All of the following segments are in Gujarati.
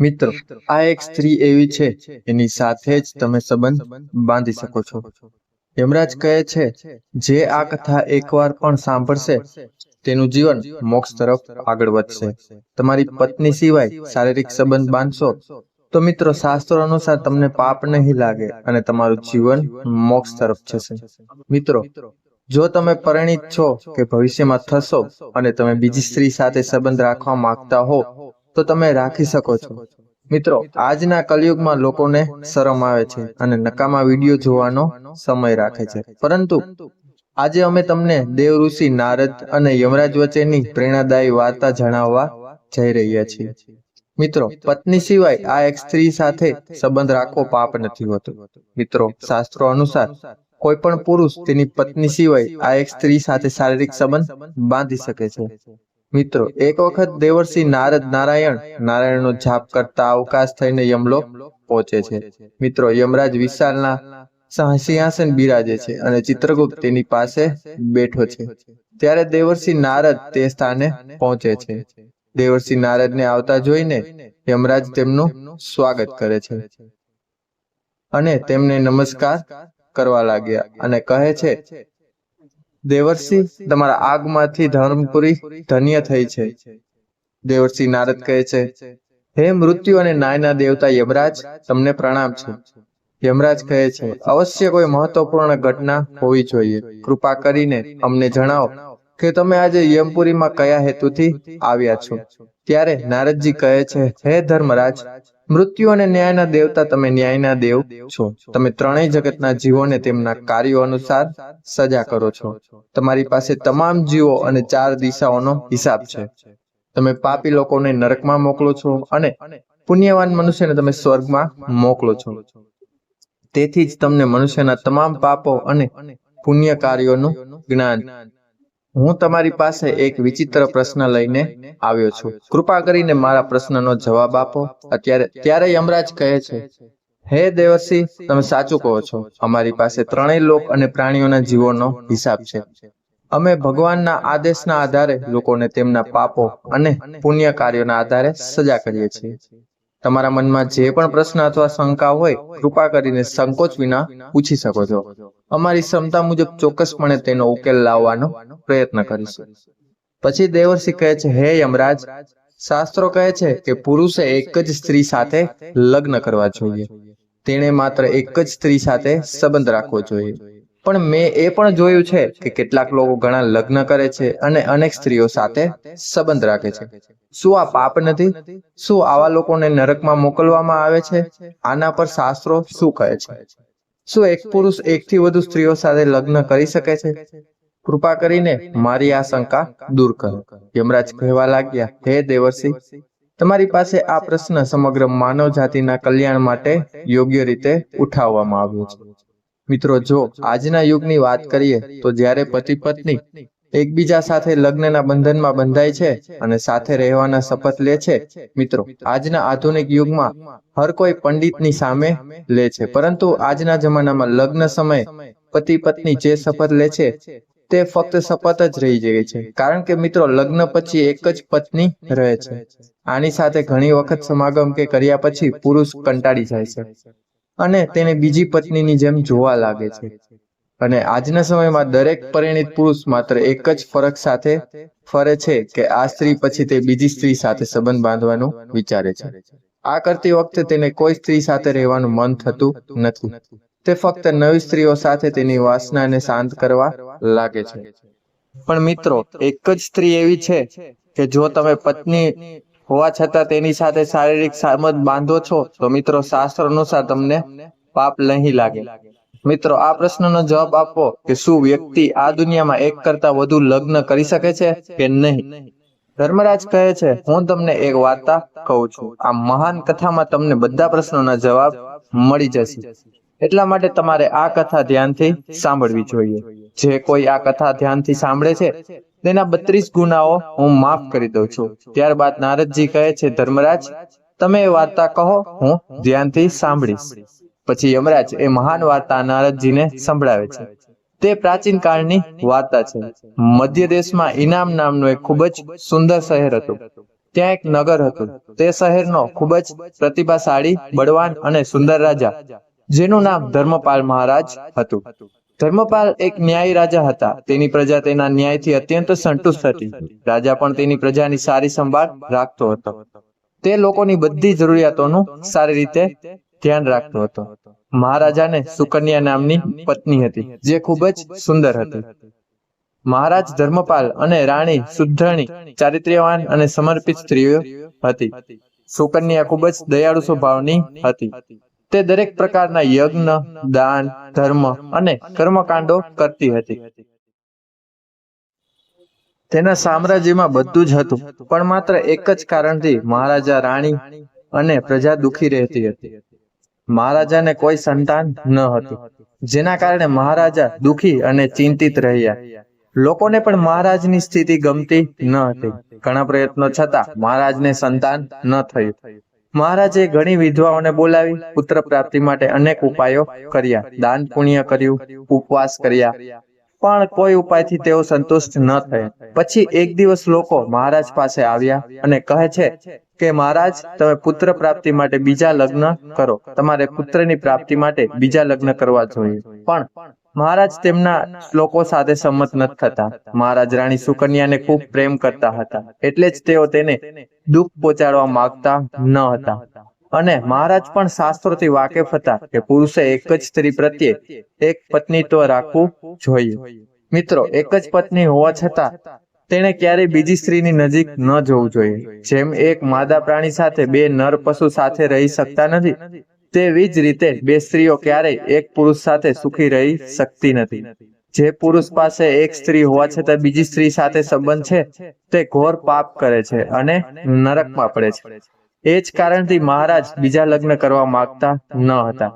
મિત્રો, આ એક સ્ત્રી એવી છે, એની સાથે જ તમે સંબંધ બાંધી શકો છો. યમરાજ કહે છે, જે આ કથા એકવાર પણ સાંભળશે, તેનું જીવન મોક્ષ તરફ આગળ વધશે. તમારી પત્ની સિવાય શારીરિક સંબંધ બાંધશો, તો મિત્રો, શાસ્ત્રો અનુસાર તમને પાપ નહીં લાગે અને તમારું જીવન મોક્ષ તરફ જશે. મિત્રો, જો તમે પરિણિત છો કે ભવિષ્યમાં થશો અને તમે બીજી સ્ત્રી સાથે સંબંધ રાખવા માંગતા હો તો તમે રાખી શકો છો. મિત્રો, આજના કલયુગમાં લોકોને શરમ આવે છે અને નકામા વીડિયો જોવાનો સમય રાખે છે. પરંતુ આજે અમે તમને દેવ ઋષિ નારદ અને યમરાજ વચ્ચેની પ્રેરણાદાયી વાર્તા જણાવવા જઈ રહ્યા છીએ. મિત્રો, પત્ની સિવાય આ એક સ્ત્રી સાથે સંબંધ રાખવો પાપ નથી હોતો. મિત્રો, શાસ્ત્રો અનુસાર કોઈ પણ પુરુષ તેની પત્ની સિવાય આ એક સ્ત્રી સાથે શારીરિક સંબંધ બાંધી શકે છે. મિત્રો, એક વખત દેવર્ષિ નારદ નારાયણ, નારાયણનો જાપ કરતા અવકાશ થઈને યમલોક પહોંચે છે. મિત્રો, યમરાજ વિશાલના સિંહાસન બિરાજે છે અને ચિત્રગુપ્ત તેની પાસે બેઠો છે. ત્યારે દેવર્ષિ નારદ તે સ્થાને પહોંચે છે. દેવર્ષિ નારદને આવતા જોઈને યમરાજ તેમનું સ્વાગત કરે છે અને તેમને નમસ્કાર કરવા લાગ્યા અને કહે છે દેવર્ષિ તમારા આગમાંથી ધર્મપુરી ધન્ય થઈ છે. દેવર્ષિ નારદ કહે છે હે મૃત્યુ અને નાયના દેવતા યમરાજ તમને પ્રણામ છે. યમરાજ કહે છે અવશ્ય કોઈ મહત્વપૂર્ણ ઘટના હોવી જોઈએ. કૃપા કરીને અમને જણાવો. કે તમે આજે યમપુરીમાં કયા હેતુથી આવ્યા છો? ત્યારે નારદજી કહે છે, હે ધર્મરાજ, મૃત્યુ અને ન્યાયના દેવતા તમે ન્યાયના દેવ છો. તમે ત્રણેય જગતના જીવોને તેમના કાર્યો અનુસાર સજા કરો છો. તમારી પાસે તમામ જીવો અને ચાર દિશાઓનો હિસાબ છે. તમે પાપી લોકોને નરકમાં મોકલો છો અને પુણ્યવાન મનુષ્યને તમે સ્વર્ગમાં મોકલો છો. તેથી જ તમને મનુષ્યના તમામ પાપો અને પુણ્ય કાર્યોનું જ્ઞાન હું તમારી પાસે એક વિચિત્ર પ્રશ્ન લઈને આવ્યો છું. કૃપા કરીને મારા પ્રશ્નનો જવાબ આપો. અત્યારે, ત્યારે યમરાજ કહે છે, હે દેવર્ષિ, તમે સાચું કહો છો. અમારી પાસે ત્રણેય લોક અને પ્રાણીઓના જીવોનો હિસાબ છે. અમે ભગવાનના આદેશના આધારે લોકોને તેમના પાપો અને પુણ્ય કાર્યોના આધારે સજા કરીએ છીએ. તમારા મનમાં જે પણ પ્રશ્ન અથવા શંકા હોય, કૃપા કરીને સંકોચ વિના પૂછી શકો છો. અમારી ક્ષમતા મુજબ ચોક્કસપણે તેનો ઉકેલ લાવવાનો પ્રયત્ન કરીશું. પછી દેવર્ષિ કહે છે હે યમરાજ શાસ્ત્રો કહે છે કે પુરુષે એક જ સ્ત્રી સાથે લગ્ન કરવા જોઈએ. તેણે માત્ર એક જ સ્ત્રી સાથે સંબંધ રાખવો જોઈએ. પણ મેં એ પણ જોયું છે કે કેટલાક લોકો ઘણા લગ્ન કરે છે અને અનેક સ્ત્રીઓ સાથે સંબંધ રાખે છે. શું આ પાપ નથી? શું આવા લોકોને નરકમાં મોકલવામાં આવે છે? આના પર શાસ્ત્રો શું કહે છે? શું એક પુરુષ એકથી વધુ સ્ત્રીઓ સાથે લગ્ન કરી શકે છે? કૃપા કરીને મારી આ દૂર કરો. યમરાજ કહેવા લાગ્યા, હે દેવર્ષિ, તમારી પાસે આ પ્રશ્ન સમગ્ર માનવ જાતિના કલ્યાણ માટે યોગ્ય રીતે ઉઠાવવામાં આવ્યો છે. મિત્રો, જો આજના યુગની વાત કરીએ, તો જ્યારે પતિ પત્ની એકબીજા સાથે લગ્નના બંધનમાં બંધાય છે અને સાથે રહેવાના શપથ લે છે, મિત્રો, આજના આધુનિક યુગમાં હર કોઈ પંડિતની સામે લે છે. પરંતુ આજના જમાનામાં લગ્ન સમયે પતિ પત્ની જે શપથ લે છે તે ફક્ત શપથ જ રહી જાય છે. કારણ કે મિત્રો, લગ્ન પછી એક જ પત્ની રહે છે. આની સાથે ઘણી વખત સમાગમ કે કર્યા પછી પુરુષ કંટાળી જાય છે. અને તેને બીજી પત્નીની જેમ જોવા લાગે છે. અને આજના સમયમાં દરેક પરિણિત પુરુષ માત્ર એક જ ફરક સાથે ફરે છે કે આ સ્ત્રી પછી તે બીજી સ્ત્રી સાથે સંબંધ બાંધવાનું વિચારે છે. આ કરતી વખતે તેને કોઈ સ્ત્રી સાથે રહેવાનું મન થતું નથી. તે ફક્ત નવી સ્ત્રીઓ સાથે તેની વાસનાને શાંત કરવા લાગે છે. પણ મિત્રો, એક જ સ્ત્રી એવી છે કે જો તમે પત્ની હોવા છતાં તેની સાથે શારીરિક સંબંધ બાંધો છો, તો મિત્રો શાસ્ત્ર અનુસાર તમને પાપ નહીં લાગે. મિત્રો, આ પ્રશ્નનો જવાબ આપો કે શું વ્યક્તિ આ દુનિયામાં એક કરતા વધુ લગ્ન કરી શકે છે કે નહીં? ધર્મરાજ કહે છે, હું તમને એક વાર્તા કહું છું. આ મહાન કથામાં તમને બધા પ્રશ્નોના જવાબ મળી જશે. એટલા માટે તમારે આ કથા ધ્યાનથી સાંભળવી જોઈએ. જે કોઈ આ કથા ધ્યાનથી સાંભળે છે, તેના બત્રીસ ગુનાઓ હું માફ કરી દઉં છું. ત્યારબાદ નારદજી કહે છે, ધર્મરાજ, તમે વાર્તા કહો, હું ધ્યાનથી સાંભળીશ. પછી યમરાજ એ મહાન વાર્તા નારદજીને સંભળાવે છે. તે પ્રાચીન કાળની વાર્તા છે. મધ્ય દેશમાં ઇનામ નામનું એક ખૂબ જ સુંદર શહેર હતું. ત્યાં એક નગર હતું. તે શહેરનો ખૂબ જ પ્રતિભાશાળી, બળવાન અને સુંદર રાજા જેનું નામ ધર્મપાલ મહારાજ હતું. ધર્મપાલ એક ન્યાયી રાજા હતા. તેની પ્રજા તેના ન્યાયથી અત્યંત સંતુષ્ટ હતી. રાજા પણ તેની પ્રજાની સારી સંભાળ રાખતો હતો. તે લોકોની બધી જરૂરિયાતોનું સારી રીતે ધ્યાન રાખતો હતો. મહારાજાને સુકન્યા નામની પત્ની હતી, જે ખૂબ જ સુંદર હતી. મહારાજ ધર્મપાલ અને રાણી શુદ્ધણી, ચારિત્ર્યવાન અને સમર્પિત સ્ત્રીઓ હતી. સુકન્યા ખૂબ જ દયાળુ સ્વભાવની હતી. તે દરેક પ્રકારના યજ્ઞ, દાન, ધર્મ અને કર્મકાંડો કરતી હતી. તેના સામ્રાજ્યમાં બધું જ હતું, પણ માત્ર એક જ કારણથી મહારાજા રાણી અને પ્રજા દુખી રહેતી હતી. મહારાજાને કોઈ સંતાન ન હતું, જેના કારણે મહારાજા દુખી અને ચિંતિત રહ્યા. લોકોને પણ મહારાજની સ્થિતિ ગમતી ન હતી. ઘણા પ્રયત્નો છતાં મહારાજને સંતાન ન થયું. મહારાજે ઘણી વિધવાઓને બોલાવી, પુત્ર પ્રાપ્તિ માટે અનેક ઉપાયો કર્યા. દાન પુણ્ય કર્યું, ઉપવાસ કર્યા. પણ કોઈ ઉપાયથી તેઓ સંતુષ્ટ ન થયા. પછી એક દિવસ લોકો મહારાજ પાસે આવ્યા અને કહે છે કે, મહારાજ, તમે પુત્ર પ્રાપ્તિ માટે બીજા લગ્ન કરો. તમારે પુત્રની પ્રાપ્તિ માટે બીજા લગ્ન કરવા જોઈએ. પણ મહારાજ તેમના લોકો સાથે સંમત ન થતા. મહારાજ રાણી સુકન્યાને ખૂબ પ્રેમ કરતા હતા. એટલે જ તેઓ તેને દુઃખ પહોંચાડવા માંગતા ન હતા. અને મહારાજ પણ શાસ્ત્રોથી વાકેફ હતા કે પુરુષે એક જ સ્ત્રી પ્રત્યે એક પત્ની તો રાખવું જોઈએ. મિત્રો, એક જ પત્ની હોવા છતાં તેણે ક્યારેય બીજી સ્ત્રીની નજીક ન જવું જોઈએ. જેમ એક માદા પ્રાણી સાથે બે નર પશુ સાથે રહી શકતા નથી તેવી જ રીતે બે સ્ત્રીઓ ક્યારેય એક પુરુષ સાથે સુખી રહી શકતી નથી. જે પુરુષ પાસે એક સ્ત્રી હોવા છતાં બીજી સ્ત્રી સાથે સંબંધ છે, તે ઘોર પાપ કરે છે અને નરકમાં પડે છે. એ જ કારણથી મહારાજ બીજા લગ્ન કરવા માંગતા ન હતા.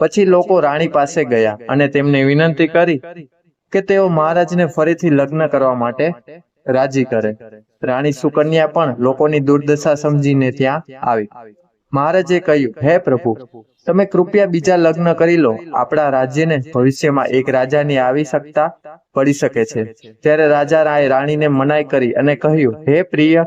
પછી લોકો રાણી પાસે ગયા અને તેમને વિનંતી કરી કે તેઓ મહારાજને ફરીથી લગ્ન કરવા માટે રાજી કરે. રાણી સુકન્યા પણ લોકોની દુર્દશા સમજીને ત્યાં આવી. મહારાજે કહ્યું, હે પ્રભુ, તમે કૃપયા બીજા લગ્ન કરી લો. આપણા રાજ્યને ભવિષ્યમાં એક રાજાની આવી શકતા પડી શકે છે. ત્યારે રાજા રાય રાણીને મનાઈ કરી અને કહ્યું, હે પ્રિય,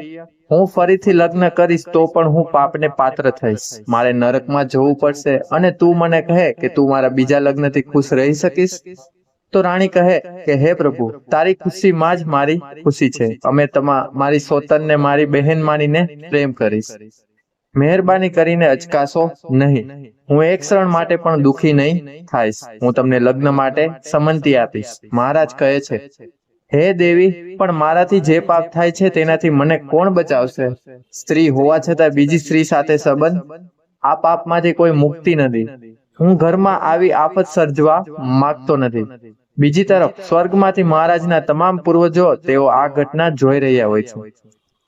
હું ફરીથી લગ્ન કરીશ તો પણ હું પાપને પાત્ર થઈશ. મારે નરકમાં જવું પડશે અને તું મને કહે કે તું મારા બીજા લગ્નથી ખુશ રહી શકીશ? તો રાણી કહે કે, હે પ્રભુ, તારી ખુશીમાં જ મારી ખુશી છે. અમે તમા, મારી સોતનને, મારી બહેન માનીને પ્રેમ કરીશ. મહેરબાની કરીને અચકાશો નહીં. હું એક ક્ષણ માટે પણ દુખી નહીં થાઈશ. હું તમને લગ્ન માટે સમંતી આપીશ. મહારાજ કહે છે, હે દેવી, પણ મારાથી જે પાપ થાય છે તેનાથી મને કોણ બચાવશે? સ્ત્રી હોવા છતાં બીજી સ્ત્રી સાથે સંબંધ? આ પાપમાંથી કોઈ મુક્તિ નથી. હું ઘરમાં આવી આફત સર્જવા માંગતો નથી. બીજી તરફ, સ્વર્ગમાંથી મહારાજના તમામ પૂર્વજો તેઓ આ ઘટના જોઈ રહ્યા હોય છે.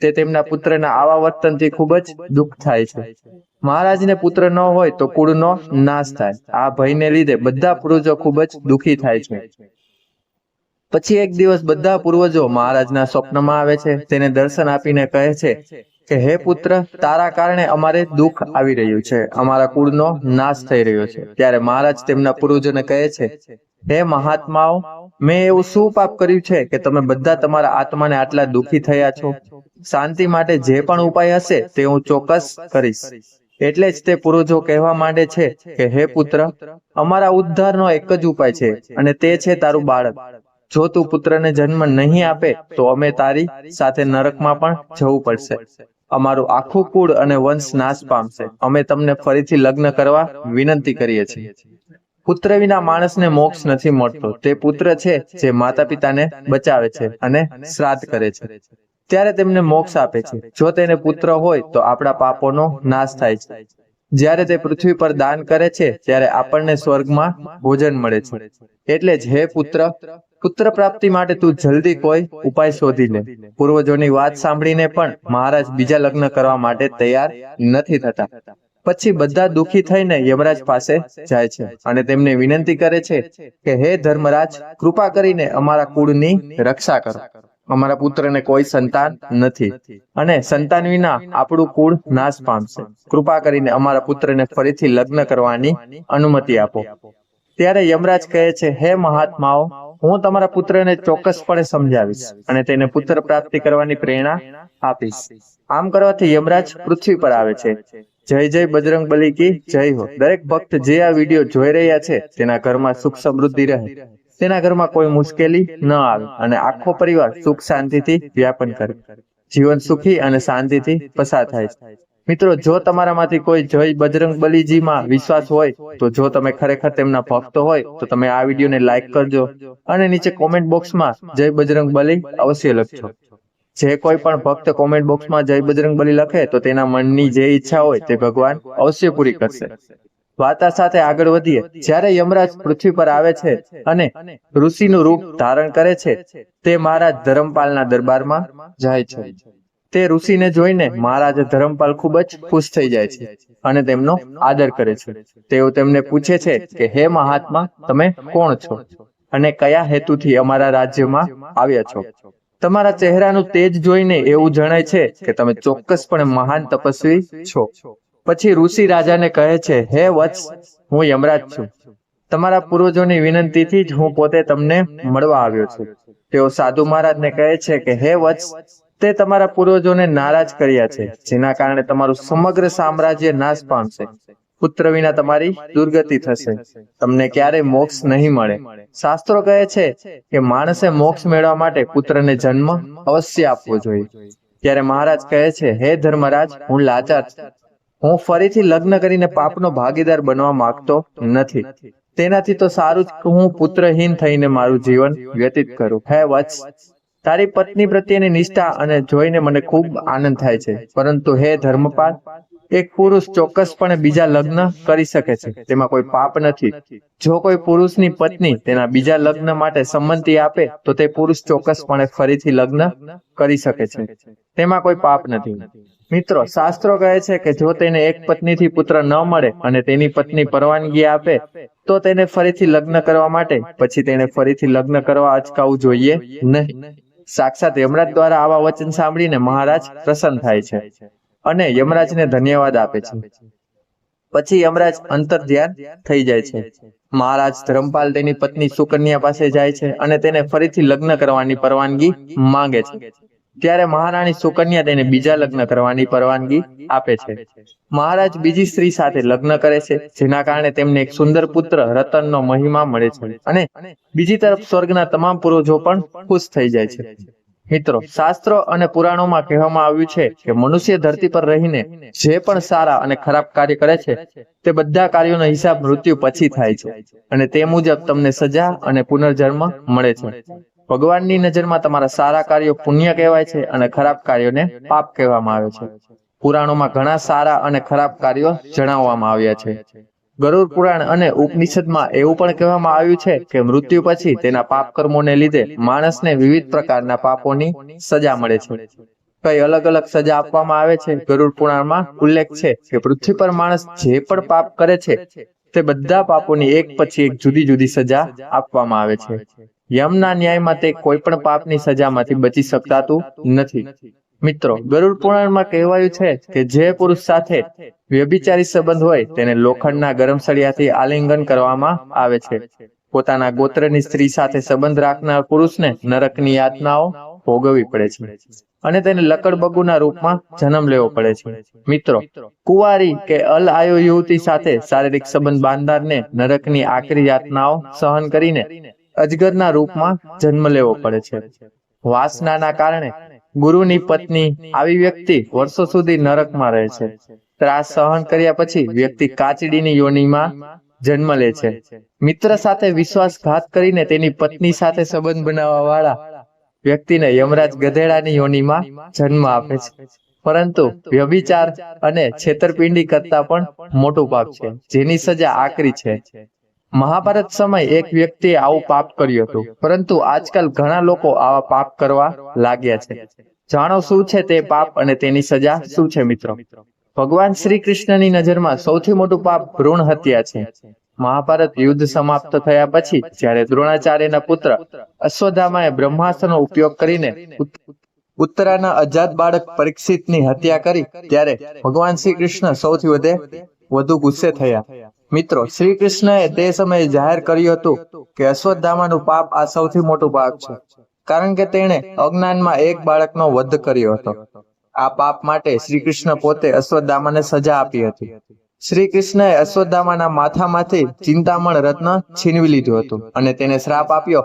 તે તેમના પુત્રના આવા વર્તનથી ખૂબ જ દુઃખ થાય છે. મહારાજને પુત્ર ન હોય તો કુળનો નાશ થાય. આ ભયને લીધે બધા પૂર્વજો ખૂબ જ દુઃખી થાય છે. પછી એક દિવસ બધા પૂર્વજો મહારાજના સ્વપ્નમાં આવે છે. તેને દર્શન આપીને કહે છે કે, હે પુત્ર, તારા કારણે અમારે દુઃખ આવી રહ્યું છે. અમારા કુળનો નાશ થઈ રહ્યો છે. ત્યારે મહારાજ તેમના પૂર્વજોને કહે છે હે મહાત્માઓ, મેં એવું શું પાપ કર્યું છે કે તમે બધા તમારા આત્માને આટલા દુઃખી થયા છો? શાંતિ માટે જે પણ ઉપાય હશે તે હું ચોક્કસ કરીશ. એટલે જ તે પુરુષો કહેવા માંડે છે કે, હે પુત્ર, અમારા ઉદ્ધારનો એક જ ઉપાય છે અને તે છે તારું બાળક. જો તું પુત્રને જન્મ નહીં આપે, તો અમે તારી સાથે નરકમાં પણ જવું પડશે. અમારું આખું કુળ અને વંશ નાશ પામશે. અમે તમને ફરીથી લગ્ન કરવા વિનંતી કરીએ છીએ. પુત્ર વિના માણસને મોક્ષ નથી મળતો. તે પુત્ર છે જે માતા પિતાને બચાવે છે અને શ્રાદ્ધ કરે છે. ત્યારે તેમને મોક્ષ આપે છે. જો તેને પુત્ર હોય, તો આપણા પાપોનો નાશ થાય છે. જ્યારે તે પૃથ્વી પર દાન કરે છે, ત્યારે આપણને સ્વર્ગમાં ભોજન મળે છે. એટલે જ હે પુત્ર પુત્ર પ્રાપ્તિ માટે તું જલ્દી કોઈ ઉપાય શોધી લે પૂર્વજોની વાત સાંભળીને પણ મહારાજ બીજા લગ્ન કરવા માટે તૈયાર નથી થતા. પછી બધા દુખી થઈને યમરાજ પાસે જાય છે અને તેમને વિનંતી કરે છે કે, હે ધર્મરાજ, કૃપા કરીને અમારા કુળની રક્ષા કરો. અમારા પુત્રને કોઈ સંતાન નથી અને સંતાન વિના આપણું કુળ નાશ પામશે. કૃપા કરીને અમારા પુત્રને ફરીથી લગ્ન કરવાની અનુમતિ આપો. ત્યારે યમરાજ કહે છે, હે મહાત્માઓ, હું તમારા પુત્રને ચોક્કસપણે સમજાવીશ અને તેને પુત્ર પ્રાપ્તિ કરવાની પ્રેરણા આપીશ. આમ કરવાથી યમરાજ પૃથ્વી પર આવે છે. જય જય બજરંગ બલી કી, જય હો. દરેક ભક્ત જે આ વીડિયો જોઈ રહ્યા છે, તેના ઘરમાં સુખ સમૃદ્ધિ રહે. તેના ઘરમાં કોઈ મુશ્કેલી ન આવે અને આખો પરિવાર સુખ શાંતિથી વ્યાપન કરે. જીવન સુખી અને શાંતિથી પસાર થાય છે. મિત્રો, જો તમારામાંથી કોઈ જય બજરંગ બલીજીમાં વિશ્વાસ હોય, તો જો તમે ખરેખર તેમના ભક્ત હોય, તો તમે આ વિડીયોને લાઈક કરજો અને નીચે કોમેન્ટ બોક્સમાં જય બજરંગ બલી અવશ્ય લખજો. જે કોઈ પણ ભક્ત કોમેન્ટ બોક્સમાં જય બજરંગ બલી લખે તો તેના મનની જે ઈચ્છા હોય તે ભગવાન અવશ્ય પૂરી કરશે. વાર્તા સાથે આગળ વધીએ. જ્યારે યમરાજ પૃથ્વી પર આવે છે અને ઋષિનું રૂપ ધારણ કરે છે, તે મહારાજ ધરમપાલના દરબારમાં જાય છે. તે ઋષિને જોઈને મહારાજ ધરમપાલ ખૂબ જ ખુશ થઈ જાય છે અને તેમનો આદર કરે છે. તેઓ તેમને પૂછે છે કે, હે મહાત્મા, તમે કોણ છો? અને કયા હેતુથી અમારા રાજ્યમાં આવ્યા છો? તમારા ચહેરાનું તેજ જોઈને એવું જણાય છે કે તમે ચોક્કસપણે મહાન તપસ્વી છો. પછી ઋષિ રાજાને કહે છે, હે વત્સ, હું યમરાજ છું. તમારા પૂર્વજોની વિનંતીથી જ હું પોતે તમને મળવા આવ્યો છું. તેઓ સાધુ મહારાજને કહે છે કે, હે વત્સ, તે તમારા પૂર્વજોને નારાજ કર્યા છે, જેના કારણે તમારું સમગ્ર સામ્રાજ્ય નાશ પામશે. પુત્ર વિના તમારી દુર્ગતિ થશે. તમને ક્યારે મોક્ષ નહીં મળે. શાસ્ત્રો કહે છે કે માણસે મોક્ષ મેળવવા માટે પુત્રને જન્મ અવશ્ય આપવો જોઈએ. ત્યારે મહારાજ કહે છે હે ધર્મરાજ હું લાચાર હું ફરીથી લગ્ન કરીને પાપનો ભાગીદાર બનવા માંગતો નથી. તેનાથી તો સારું જ હું પુત્રહીન થઈને મારું જીવન વ્યતીત કરું. હે વત્સ તારી પત્ની પ્રત્યેની નિષ્ઠા અને જોઈને મને ખૂબ આનંદ થાય છે. પરંતુ હે ધર્મપાલ એક પુરુષ ચોક્કસપણે બીજા લગ્ન કરી શકે છે. તેમાં કોઈ પાપ નથી. જો કોઈ પુરુષની પત્ની તેના બીજા લગ્ન માટે સંમતિ આપે, તો તે પુરુષ ચોક્કસપણે ફરીથી લગ્ન કરી શકે છે. તેમાં કોઈ પાપ નથી. મિત્રો, શાસ્ત્રો કહે છે કે જો તેને એક પત્નીથી પુત્ર ન મળે અને તેની પત્ની પરવાનગી આપે, તો તેને ફરીથી લગ્ન કરવા માટે, પછી તેને ફરીથી લગ્ન કરવા અચકાવવું જોઈએ નહીં. સાક્ષાત યમરાજ દ્વારા આવા વચન સાંભળીને મહારાજ પ્રસન્ન થાય છે. અને યમરાજને ધન્યવાદ આપે છે. પછી યમરાજ અંતર ધ્યાન થઈ જાય છે. મહારાજ ધર્મપાલ તેની પત્ની સુકન્યા પાસે જાય છે અને તેને ફરીથી લગ્ન કરવાની પરવાનગી માંગે છે. ત્યારે મહારાણી સુકન્યા તેને બીજા લગ્ન કરવાની પરવાનગી આપે છે. મહારાજ બીજી સ્ત્રી સાથે લગ્ન કરે છે, જેના કારણે તેમને એક સુંદર પુત્ર રતનનો મહિમા મળે છે અને બીજી તરફ સ્વર્ગના તમામ પૂર્વજો પણ ખુશ થઈ જાય છે. મિત્રો શાસ્ત્રો અને પુરાણોમાં કહેવામાં આવ્યું છે કે મનુષ્ય ધરતી પર રહીને જે પણ સારા અને ખરાબ કાર્ય કરે છે, તે બધા કાર્યોનો હિસાબ મૃત્યુ પછી થાય છે અને તે મુજબ તમને સજા અને પુનર્જન્મ મળે છે. ભગવાનની નજરમાં તમારા સારા કાર્યો પુણ્ય કહેવાય છે અને ખરાબ કાર્યોને પાપ કહેવામાં આવે છે. પુરાણોમાં ઘણા સારા અને ખરાબ કાર્યો જણાવવામાં આવ્યા છે. ગરુડ પુરાણ અને ઉપનિષદમાં એવું પણ કહેવામાં આવ્યું છે કે મૃત્યુ પછી તેના પાપ કર્મોને લીધે માણસને વિવિધ પ્રકારના પાપોની સજા મળે છે. કઈ અલગ અલગ સજા આપવામાં આવે છે? ગરુડ પુરાણમાં ઉલ્લેખ છે કે પૃથ્વી પર માણસ જે પણ પાપ કરે છે, તે બધા પાપોની એક પછી એક જુદી જુદી સજા આપવામાં આવે છે. યમના ન્યાયમાં તે કોઈ પણ પાપની સજામાંથી બચી શકતાતું નથી. મિત્રો, ગરુડ પુરાણમાં કહેવાયું છે કે જે પુરુષ સાથે વ્યભિચારી સંબંધ હોય તેને લોખંડના ગરમ સળિયાથી આલિંગન કરવામાં આવે છે. પોતાના ગોત્રની સ્ત્રી સાથે સંબંધ રાખનાર પુરુષને નરકની યાતનાઓ ભોગવવી પડે છે અને તેને લકડબગુના રૂપમાં જન્મ લેવો પડે છે. મિત્રો, કુવારી કે અલ આયુ યુવતી સાથે શારીરિક સંબંધ બાંધનારને નરકની આકરી યાતનાઓ સહન કરીને અજગરના રૂપમાં જન્મ લેવો પડે છે. વાસનાના કારણે ગુરુની પત્ની આવી વ્યક્તિ વર્ષો સુધી નરકમાં રહે છે. ત્રાસ સહન કર્યા પછી વ્યક્તિ કાચડીની યોનીમાં જન્મ લે છે. મિત્ર સાથે વિશ્વાસઘાત કરીને તેની પત્ની સાથે સંબંધ બનાવવા વાળા વ્યક્તિને યમરાજ ગધેડાની યોનિમાં જન્મ આપે છે. પરંતુ વ્યભિચાર અને છેતરપિંડી કરતા પણ મોટું પાપ છે. જેની સજા આકરી છે. મહાભારત સમય એક વ્યક્તિએ આવું પાપ કર્યું હતું. પરંતુ આજકાલ ઘણા લોકો આવા પાપ કરવા લાગ્યા છે. જાણો શું છે તે પાપ અને તેની સજા શું છે, મિત્રો? ભગવાન શ્રી કૃષ્ણની નજરમાં સૌથી મોટું પાપ ભ્રૂણ હત્યા છે. મહાભારત યુદ્ધ સમાપ્ત થયા પછી જ્યારે દ્રોણાચાર્યના પુત્ર અશ્વધામાએ બ્રહ્માસ્ત્રનો ઉપયોગ કરીને ઉત્તરાના અજાત બાળક પરીક્ષિતની હત્યા કરી, ત્યારે ભગવાન શ્રી કૃષ્ણ સૌથી વધે, વધુ ગુસ્સે થયા. મિત્રો શ્રી કૃષ્ણએ તે સમયે જાહેર કર્યું હતું કે અશ્વત્થામાનું પાપ આ સૌથી મોટું પાપ છે, કારણ કે તેણે અજ્ઞાનમાં એક બાળકનો વધ કર્યો હતો. આ પાપ માટે શ્રી કૃષ્ણ પોતે અશ્વત્થામાને સજા આપી હતી. શ્રી કૃષ્ણએ અશ્વત્થામાના માથામાંથી ચિંતામણ રત્ન છીનવી લીધું હતું અને તેને શ્રાપ આપ્યો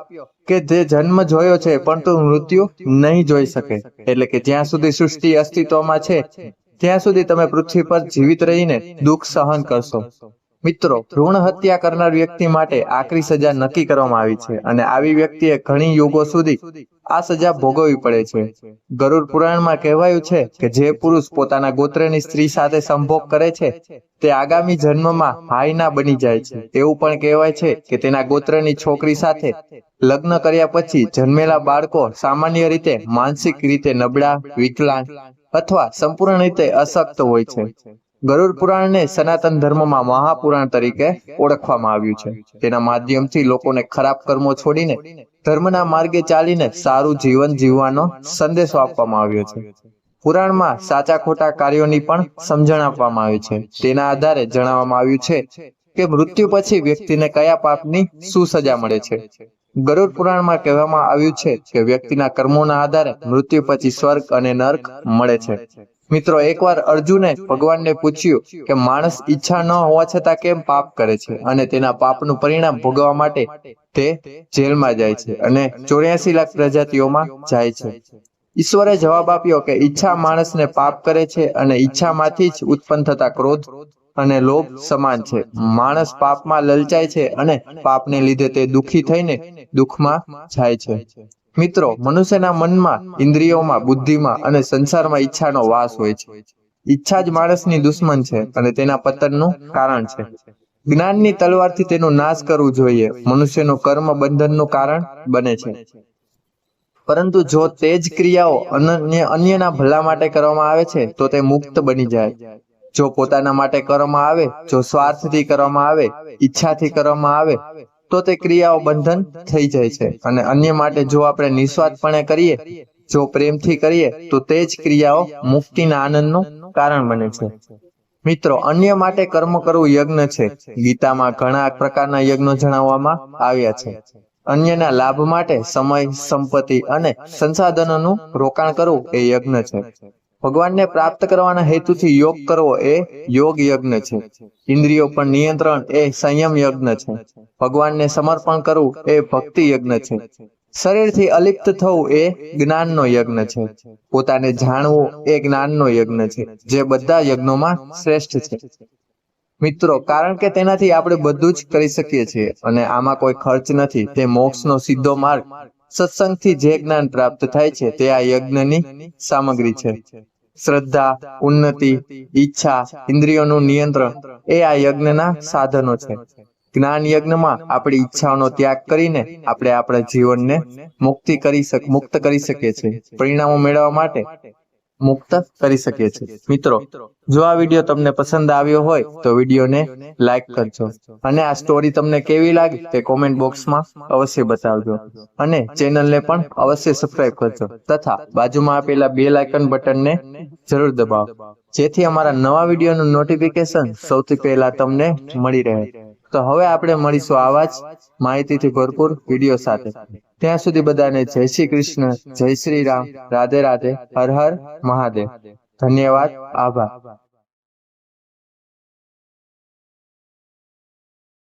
કે જે જન્મ જોયો છે પરંતુ મૃત્યુ નહીં જોઈ શકે. એટલે કે જ્યાં સુધી સૃષ્ટિ અસ્તિત્વમાં છે, ત્યાં સુધી તમે પૃથ્વી પર જીવિત રહીને દુઃખ સહન કરશો. મિત્રો, ભ્રૂણ હત્યા કરનાર વ્યક્તિ માટે આકરી સજા નક્કી કરવામાં આવી છે અને આવી વ્યક્તિએ ઘણી યુગો સુધી આ સજા ભોગવવી પડે છે. ગરુડ પુરાણમાં કહેવાયું છે કે જે પુરુષ પોતાના ગોત્રની સ્ત્રી સાથે સંભોગ કરે છે, તે આગામી જન્મમાં હાઈના બની જાય છે. એવું પણ કહેવાય છે કે તેના ગોત્રની છોકરી સાથે લગ્ન કર્યા પછી જન્મેલા બાળકો સામાન્ય રીતે માનસિક રીતે નબળા, વિકલાંગ અથવા સંપૂર્ણ રીતે અશક્ત હોય છે. ગરુડ પુરાણને સનાતન ધર્મમાં મહાપુરાણ તરીકે ઓળખવામાં આવ્યું છે. તેના માધ્યમથી લોકોને ખરાબ કર્મો છોડીને ધર્મના માર્ગે ચાલીને સારું જીવન જીવવાનો સંદેશો આપવામાં આવ્યો છે. પુરાણમાં સાચા ખોટા કાર્યોની પણ સમજણ આપવામાં આવી છે. તેના આધારે જણાવવામાં આવ્યું છે કે મૃત્યુ પછી વ્યક્તિને કયા પાપની શું સજા મળે છે. ગરુડ પુરાણમાં કહેવામાં આવ્યું છે કે વ્યક્તિના કર્મોના આધારે મૃત્યુ પછી સ્વર્ગ અને નર્ક મળે છે. મિત્રો, એકવાર અર્જુને ભગવાનને પૂછ્યું કે માણસ ઈચ્છા ન હોવા છતાં કેમ પાપ કરે છે અને તેના પાપનું પરિણામ ભોગવવા માટે તે જેલમાં જાય છે અને ચોર્યાસી લાખ પ્રજાતિઓમાં જાય છે. ઈશ્વરે જવાબ આપ્યો કે ઈચ્છા માણસને પાપ કરે છે અને ઈચ્છામાંથી જ ઉત્પન્ન થતા ક્રોધ અને લોભ સમાન છે. માણસ પાપમાં લલચાય છે અને પાપને લીધે તે દુઃખી થઈને દુઃખમાં જાય છે. મિત્રો, મનુષ્યના મનમાં, ઇન્દ્રિયોમાં, બુદ્ધિમાં અને સંસારમાં ઈચ્છાનો વાસ હોય છે. ઈચ્છા જ માણસની દુશ્મન છે અને તેના પતનનું કારણ છે. જ્ઞાનની તલવારથી તેનો નાશ કરવું જોઈએ. મનુષ્યનું કર્મ બંધનનું કારણ બને છે. પરંતુ જો તે જ ક્રિયાઓ અનન્ય, અન્યના ભલા માટે કરવામાં આવે છે, તો તે મુક્ત બની જાય. જો પોતાના માટે કરવામાં આવે, જો સ્વાર્થથી કરવામાં આવે, ઈચ્છાથી કરવામાં આવે તો તે ક્રિયાઓ બંધન થઈ જાય છે. અને અન્ય માટે જો આપણે નિસ્વાર્થપણે કરીએ, જો પ્રેમથી કરીએ, તો તે જ ક્રિયાઓ મુક્તિના આનંદનું કારણ બને છે. મિત્રો, અન્ય માટે કર્મ કરવું યજ્ઞ છે. ગીતામાં ઘણા પ્રકારના યજ્ઞો જણાવવામાં આવ્યા છે. અન્યના લાભ માટે સમય, સંપત્તિ અને સંસાધનોનું રોકાણ કરવું એ યજ્ઞ છે. ભગવાનને પ્રાપ્ત કરવાના હેતુથી યોગ કરવો એ યોગ યજ્ઞ છે. ઇન્દ્રિયો પર નિયંત્રણ એ સંયમ યજ્ઞ છે. ભગવાનને સમર્પણ કરવું એ ભક્તિ યજ્ઞ છે. શરીરથી અલિપ્ત થવું એ જ્ઞાનનો યજ્ઞ છે. પોતાને જાણવું એ જ્ઞાનનો યજ્ઞ છે, જે બધા યજ્ઞોમાં શ્રેષ્ઠ છે. મિત્રો, કારણ કે તેનાથી આપણે બધું જ કરી શકીએ છીએ અને આમાં કોઈ ખર્ચ નથી, તે મોક્ષનો સીધો માર્ગ, સત્સંગથી જે જ્ઞાન પ્રાપ્ત થાય છે, તે આ યજ્ઞની સામગ્રી છે. શ્રદ્ધા, ઉન્નતિ, ઈચ્છા, ઇન્દ્રિયોનું નિયંત્રણ, એ આ યજ્ઞના સાધનો છે. જ્ઞાન યજ્ઞમાં આપણી ઈચ્છાઓનો ત્યાગ કરીને આપણે આપણા જીવનને મુક્તિ કરી શક, મુક્ત કરી શકીએ છીએ. પરિણામો મેળવવા માટે મુક્ત કરી શકીએ છીએ. મિત્રો, જો આ વીડિયો તમને પસંદ આવ્યો હોય, તો વિડીયોને લાઈક કરજો. અને આ સ્ટોરી તમને કેવી લાગી, તે કોમેન્ટ બોક્સમાં અવશ્ય બતાવજો. અને ચેનલને પણ અવશ્ય સબસ્ક્રાઇબ કરજો. તથા બાજુમાં આપેલા બે લાઇકન બટનને જરૂર દબાવો. જેથી અમારા નવા વિડીયોનું નોટિફિકેશન સૌથી પહેલા તમને મળી રહે. તો હવે આપણે મળીશું આવા જ માહિતીથી ભરપૂર વીડિયો સાથે. ત્યાં સુધી બધાને જય શ્રી કૃષ્ણ, જય શ્રી રામ. રાધે રાધે, હર હર મહાદેવ. ધન્યવાદ, આભાર.